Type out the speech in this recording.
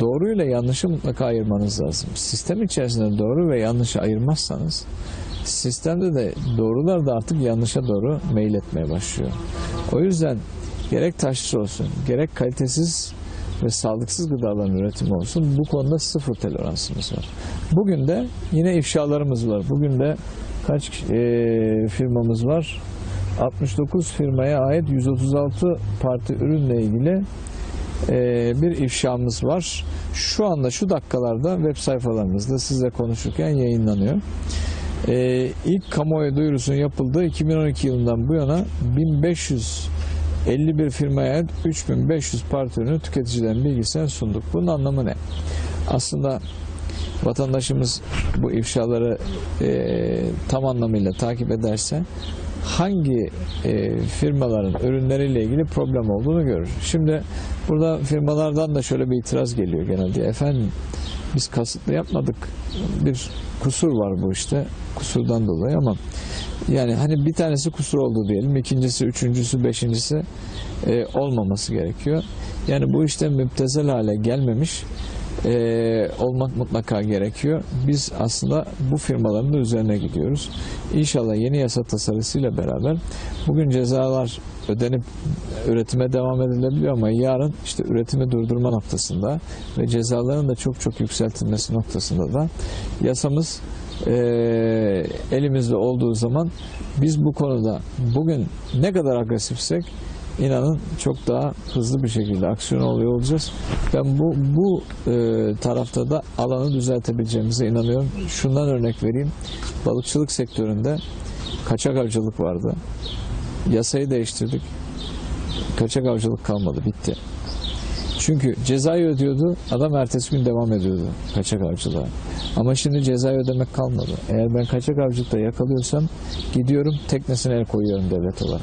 doğruyla yanlışı mutlaka ayırmanız lazım. Sistem içerisinde doğru ve yanlışı ayırmazsanız sistemde de doğrular da artık yanlışa doğru meyletmeye başlıyor. O yüzden gerek taşlı olsun, gerek kalitesiz ve sağlıksız gıdaların üretimi olsun bu konuda sıfır toleransımız var. Bugün de yine ifşalarımız var. Bugün de kaç eee, firmamız var? 69 firmaya ait 136 parti ürünle ilgili bir ifşamız var. Şu anda şu dakikalarda web sayfalarımızda sizle konuşurken yayınlanıyor. Eee ilk kamuoyu duyurusunun yapıldığı 2012 yılından bu yana 1551 firmaya ait 3500 parti ürünü tüketicilerin bilgisine sunduk. Bunun anlamı ne? Aslında vatandaşımız bu ifşaları eee, tam anlamıyla takip ederse hangi eee, firmaların ürünleriyle ilgili problem olduğunu görür. Şimdi burada firmalardan da şöyle bir itiraz geliyor genelde. Efendim biz kasıtlı yapmadık. Bir kusur var bu işte. Kusurdan dolayı ama yani hani bir tanesi kusur oldu diyelim. ikincisi, üçüncüsü, beşincisi e, olmaması gerekiyor. Yani bu işte müptezel hale gelmemiş e, olmak mutlaka gerekiyor. Biz aslında bu firmaların da üzerine gidiyoruz. İnşallah yeni yasa tasarısıyla beraber bugün cezalar ödenip üretime devam edilebiliyor ama yarın işte üretimi durdurma noktasında ve cezaların da çok çok yükseltilmesi noktasında da yasamız e, elimizde olduğu zaman biz bu konuda bugün ne kadar agresifsek inanın çok daha hızlı bir şekilde aksiyon alıyor olacağız. Ben bu bu e, tarafta da alanı düzeltebileceğimize inanıyorum. Şundan örnek vereyim. Balıkçılık sektöründe kaçak avcılık vardı. Yasayı değiştirdik. Kaçak avcılık kalmadı, bitti. Çünkü cezayı ödüyordu, adam ertesi gün devam ediyordu kaçak avcılığa. Ama şimdi cezayı ödemek kalmadı. Eğer ben kaçak avcılıkta yakalıyorsam gidiyorum teknesine el koyuyorum devlet olarak.